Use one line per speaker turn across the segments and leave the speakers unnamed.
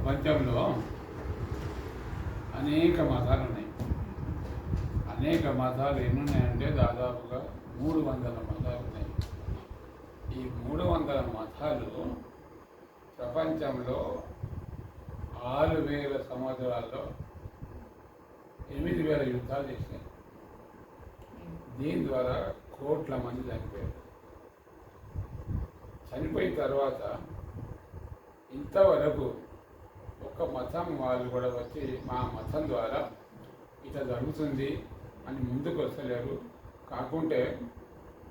ప్రపంచంలో అనేక మతాలు ఉన్నాయి. అనేక మతాలు ఎన్ని ఉన్నాయంటే దాదాపుగా మూడు వందల మతాలు ఉన్నాయి. ఈ మూడు వందల మతాలు ప్రపంచంలో ఆరు వేల సంవత్సరాల్లో ఎనిమిది వేల యుద్ధాలు చేశాయి దీని ద్వారా కోట్ల మంది చనిపోయారు. చనిపోయిన తర్వాత ఇంతవరకు ఒక మతం వాళ్ళు కూడా వచ్చి మా మతం ద్వారా ఇట్లా జరుగుతుంది అని ముందుకు వస్తలేరు. కాకుంటే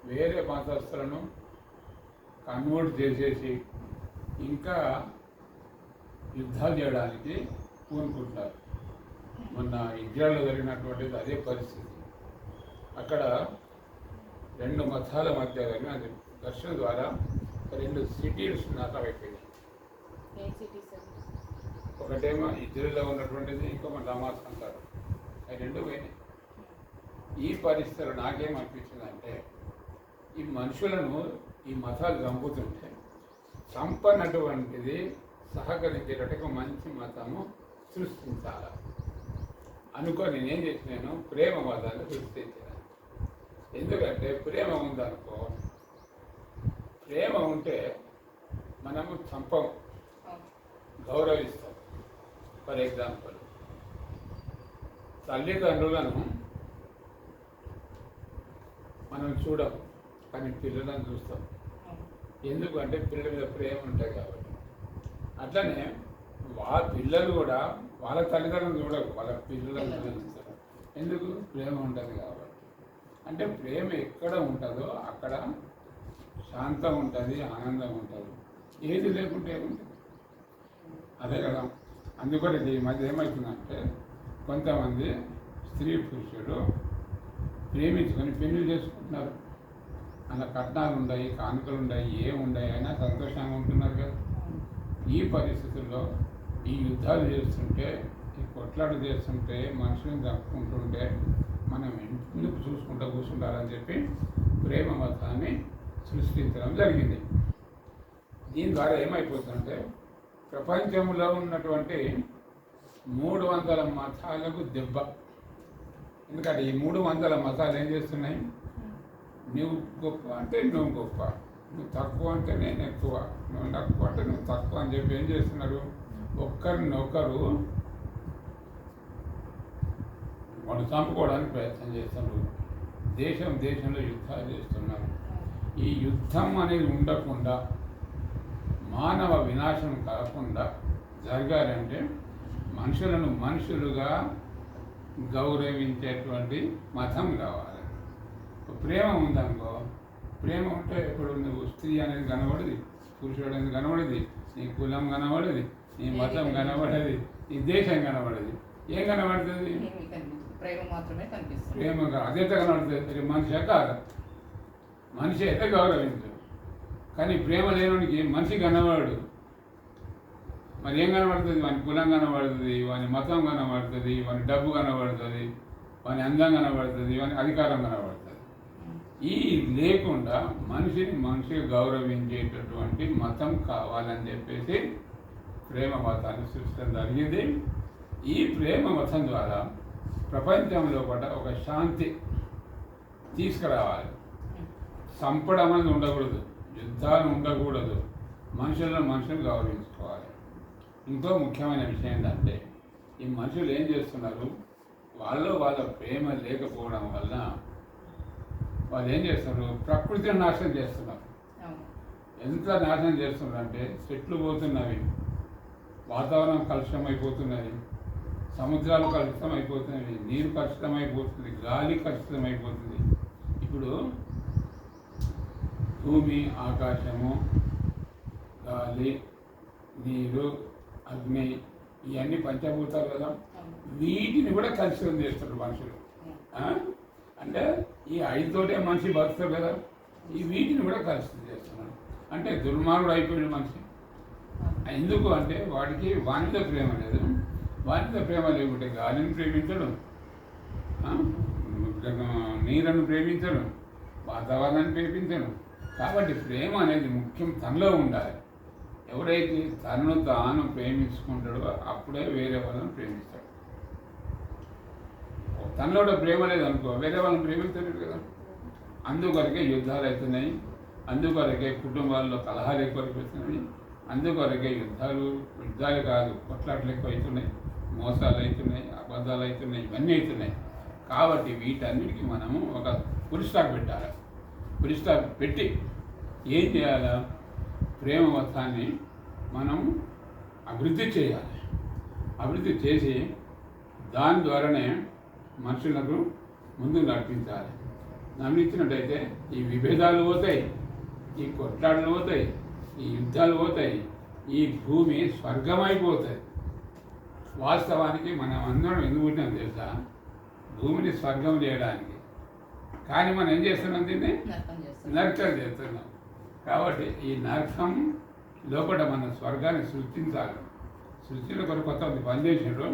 వేరే మతస్థులను కన్వర్ట్ చేసేసి ఇంకా యుద్ధాలు చేయడానికి పూనుకుంటారు మొన్న ఇండియాలో జరిగినటువంటిది అదే పరిస్థితి. అక్కడ రెండు మతాల మధ్య జరిగిన ఘర్షణ ద్వారా రెండు సిటీస్ నాశనమైపోయినాయి ఒకటేమో ఇజ్రాయల్లో ఉన్నటువంటిది ఇంకో డమాస్ అంటారు. అవి రెండు పోయినాయి. ఈ పరిస్థితులు నాకేమనిపించిందంటే ఈ మనుషులను ఈ మతాలు చంపుతుంటే చంపనటువంటిది సహకరించేటట్టు ఒక మంచి మతము సృష్టించాలి. అనుకొని నేనేం చేసినాను? ప్రేమ మతాన్ని సృష్టించాను. ఎందుకంటే ప్రేమ ఉందనుకో ప్రేమ ఉంటే మనము చంపం
అవును.
గౌరవిస్తాం ఫర్ ఎగ్జాంపుల్. తల్లిదండ్రులను మనం చూడం కానీ పిల్లలను చూస్తాం. ఎందుకంటే పిల్లల మీద ప్రేమ ఉంటాయి కాబట్టి. అట్లనే వా పిల్లలు కూడా వాళ్ళ తల్లిదండ్రులను చూడరు వాళ్ళ పిల్లలను చూస్తారు ఎందుకు? ప్రేమ ఉంటుంది కాబట్టి. అంటే ప్రేమ ఎక్కడ ఉంటుందో అక్కడ శాంతం ఉంటుంది ఆనందం ఉంటుంది. ఏది లేకుంటే ఏముంటుంది? అదే కదా. అందుకని ఈ మధ్య ఏమవుతుందంటే కొంతమంది స్త్రీ పురుషులు ప్రేమించుకొని పెళ్ళి చేసుకుంటున్నారు. అలా కట్నాలు ఉన్నాయి కానుకలు ఉన్నాయి ఏం అయినా సంతోషంగా ఉంటున్నారు కదా. ఈ పరిస్థితుల్లో ఈ యుద్ధాలు చేస్తుంటే ఈ కొట్లాడు చేస్తుంటే మనుషులను చంపుకుంటుంటే మనం ఎందుకు చూసుకుంటూ కూర్చుంటారని చెప్పి ప్రేమ మతాన్ని సృష్టించడం జరిగింది. దీని ద్వారా ఏమైపోతుందంటే ప్రపంచంలో ఉన్నటువంటి మూడు వందల మతాలకు దెబ్బ. ఎందుకంటే ఈ మూడు వందల మతాలు ఏం చేస్తున్నాయి? నువ్వు గొప్ప అంటే నువ్వు గొప్ప. నువ్వు తక్కువ అంటే నేను ఎక్కువ. నువ్వు తక్కువ అంటే నువ్వు తక్కువ అని చెప్పి ఏం చేస్తున్నారు? ఒక్కరిని ఒకరు వాళ్ళు చంపుకోవడానికి ప్రయత్నం చేస్తున్నారు. దేశం దేశంలో యుద్ధాలు చేస్తున్నారు. ఈ యుద్ధం అనేది ఉండకుండా మానవ వినాశం కాకుండా జరగాలంటే మనుషులను మనుషులుగా గౌరవించేటువంటి మతం కావాలి. ప్రేమ ఉందనుకో ప్రేమ ఉంటే ఇప్పుడు నువ్వు స్త్రీ అనేది కనబడది పురుషుడు అనేది కనబడది నీ కులం కనబడది నీ మతం కనబడది నీ దేశం కనబడది. ఏం కనబడుతుంది?
ప్రేమ మాత్రమే కనిపిస్తుంది.
ప్రేమగా అదైతే కనబడుతుంది? మనిషి కాదు. మనిషి అయితే గౌరవించు కానీ ప్రేమ లేనుడికి మనిషి కనబడు మరి ఏం కనబడుతుంది? వాని కులం కనబడుతుంది వాని మతం కనబడుతుంది వాని డబ్బు కనబడుతుంది వాని అందం కనబడుతుంది వాని అధికారం కనబడుతుంది. ఈ లేకుండా మనిషిని మనిషిగా గౌరవించేటటువంటి మతం కావాలని చెప్పేసి ప్రేమ మతాన్ని సృష్టించడం జరిగింది. ఈ ప్రేమ మతం ద్వారా ప్రపంచంలో కూడా ఒక శాంతి తీసుకురావాలి. చంపడం అనేది ఉండకూడదు. యుద్ధాలు ఉండకూడదు. మనుషులను మనుషులు గౌరవించుకోవాలి. ఇంకో ముఖ్యమైన విషయం ఏంటంటే ఈ మనుషులు ఏం చేస్తున్నారు? వాళ్ళు వాళ్ళ ప్రేమ లేకపోవడం వల్ల వాళ్ళు ఏం చేస్తున్నారు? ప్రకృతిని నాశనం చేస్తున్నారు. ఎంత నాశనం చేస్తున్నారంటే చెట్లు పోతున్నవి వాతావరణం కలుషితం అయిపోతున్నది సముద్రాలు కలుషితం అయిపోతున్నవి నీరు కలుషితం అయిపోతుంది గాలి కలుషితం అయిపోతుంది ఇప్పుడు భూమి ఆకాశము గాలి నీరు అగ్ని ఇవన్నీ పంచభూతాలు కదా. వీటిని కూడా కలుషితం చేస్తారు మనుషులు. అంటే ఈ ఐదుతోటే మనిషి బతుకుతారు కదా. ఈ వీటిని కూడా కలుషితం చేస్తున్నాడు అంటే దుర్మార్గుడు అయిపోయాడు మనిషి. ఎందుకు అంటే వాడికి వానిత ప్రేమ లేదు. వానిత ప్రేమ లేకుంటే గాలిని ప్రేమించడం. నీళ్ళను ప్రేమించడం. వాతావరణాన్ని ప్రేమించడం. కాబట్టి ప్రేమ అనేది ముఖ్యం తనలో ఉండాలి. ఎవరైతే తనను తాను ప్రేమించుకుంటాడో అప్పుడే వేరే వాళ్ళని ప్రేమిస్తాడు. తనలో ప్రేమ ప్రేమ లేదనుకో వేరే వాళ్ళని ప్రేమిస్తాడు కదా. అందుకొరకే యుద్ధాలు అవుతున్నాయి అందుకొరకే కుటుంబాల్లో కలహాలు ఎక్కువైపోతున్నాయి అందుకొరకే యుద్ధాలు యుద్ధాలు కాదు కొట్లాట్లు ఎక్కువ అవుతున్నాయి మోసాలు అవుతున్నాయి అబద్ధాలు అవుతున్నాయి ఇవన్నీ అవుతున్నాయి. కాబట్టి వీటన్నిటికీ మనము ఒక ఫుల్ పెట్టాలి. ఫుల్ పెట్టి ఏం చేయాలా? ప్రేమ మొత్తాన్ని మనం అభివృద్ధి చేయాలి. అభివృద్ధి చేసి దాని ద్వారానే మనుషులకు ముందు నడిపించాలి. నమ్మించినట్టయితే ఈ విభేదాలు పోతాయి ఈ కొట్లాటలు పోతాయి ఈ యుద్ధాలు పోతాయి ఈ భూమి స్వర్గమైపోతుంది వాస్తవానికి మనం అందరం ఎందుకు పుట్టినాం తెలుసా? భూమిని స్వర్గం చేయడానికి. కానీ మనం ఏం చేస్తున్నాం దీన్ని?
నరకం చేస్తాం
నరకం చేస్తున్నాం. కాబట్టి ఈ నరకం లోపల మన స్వర్గాన్ని సృష్టించాలి. సృష్టిలో కొన్ని కొంతమంది పనిచేసారు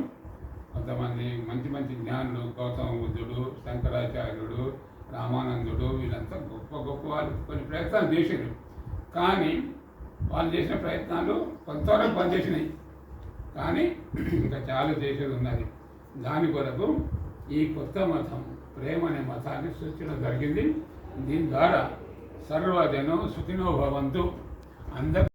కొంతమంది మంచి మంచి జ్ఞానులు గౌతమ బుద్ధుడు శంకరాచార్యుడు రామానందుడు వీళ్ళంతా గొప్ప గొప్ప వాళ్ళు. కొన్ని ప్రయత్నాలు చేశారు కానీ వాళ్ళు చేసిన ప్రయత్నాలు కొంతవరకు పనిచేసినాయి కానీ ఇంకా చాలా చేసేది ఉన్నది. దాని కొరకు ఈ కొత్త మతం ప్రేమ అనే మతాన్ని సృష్టించడం జరిగింది. దీని ద్వారా సర్వజనం సుఖినో భవంతు. అందరూ